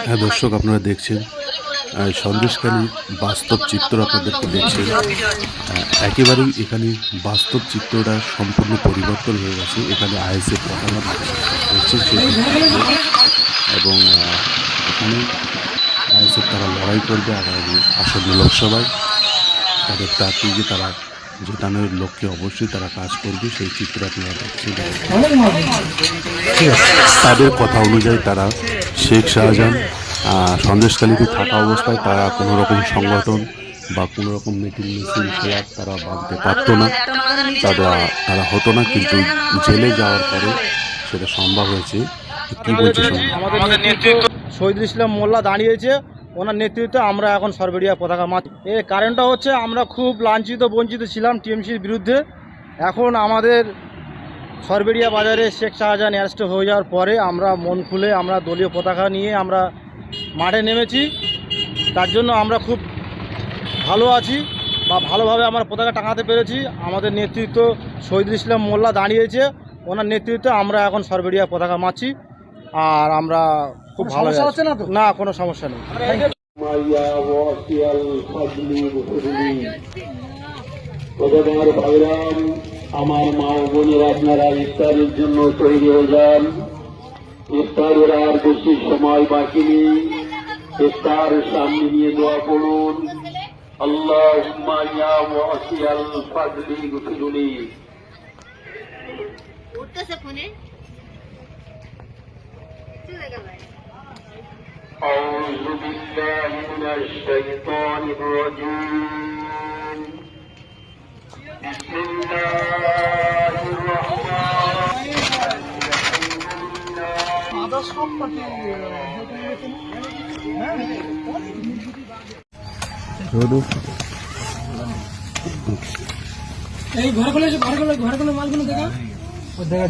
হ্যাঁ দর্শক আপনারা দেখছেন আহ, সন্দেশখালীর বাস্তব চিত্র আপনাদেরকে দেখছেন একেবারেই এখানে বাস্তব চিত্রটা সম্পূর্ণ পরিবর্তন হয়ে গেছে। এখানে আইএসএফ পতাকা হচ্ছে এবং এখানে আইএসএফ তারা লড়াই করবে আগামী আসন্ন লোকসভায়। তাদের প্রার্থীকে তারা জেতানোর লক্ষ্যে অবশ্যই তারা কাজ করবে সেই চিত্র আপনারা দেখছেন। তাদের কথা অনুযায়ী তারা শেখ শাহজাহান আহ, সন্দেশখালীতে থাকা অবস্থায় তারা কোনো রকম সংগঠন বা কোনো রকম মিটিং মিছিল খেলাপ তারা বাঁধতে পারতো না। তারা তারা হতো না কিন্তু জেলে যাওয়ার পরে সেটা সম্ভব হয়েছে। কি বলছে শহীদুল ইসলাম মোল্লা দাঁড়িয়েছে। ওনার নেতৃত্বে আমরা এখন সরবেরিয়া পতাকা মাছ এর কারণটা হচ্ছে আমরা খুব লাঞ্ছিত, বঞ্চিত ছিলাম টিএমসির বিরুদ্ধে। এখন আমাদের সরবেরিয়া বাজারে শেখ শাহজাহান অ্যারেস্ট হয়ে যাওয়ার পরে আমরা মন খুলে আমরা দলীয় পতাকা নিয়ে আমরা মাঠে নেমেছি। তার জন্য আমরা খুব ভালো আছি বা ভালোভাবে আমরা পতাকা টাঙাতে পেরেছি। আমাদের নেতৃত্ব শহীদুল ইসলাম মোল্লা দাঁড়িয়েছে। ওনার নেতৃত্বে আমরা এখন সরবেরিয়া পতাকা মারছি। আর আমরা খুব ভালো আছি। না না কোনো সমস্যা নেই। আমার মা ও বোনেরা আপনারা ইফতারের জন্য তৈরি হয়ে যান ইফতারের আর বেশি সময় বাকি নেই ইফতার সামনে নিয়ে দোয়া করুন আল্লাহ ফজলি ফজলি উঠতেছে أعوذ بالله من الشيطان الرجيم بسم الله الرحمن এই ঘর খুলে ঘর খুলে ঘর খুলে মালগুলো দেখা দেখা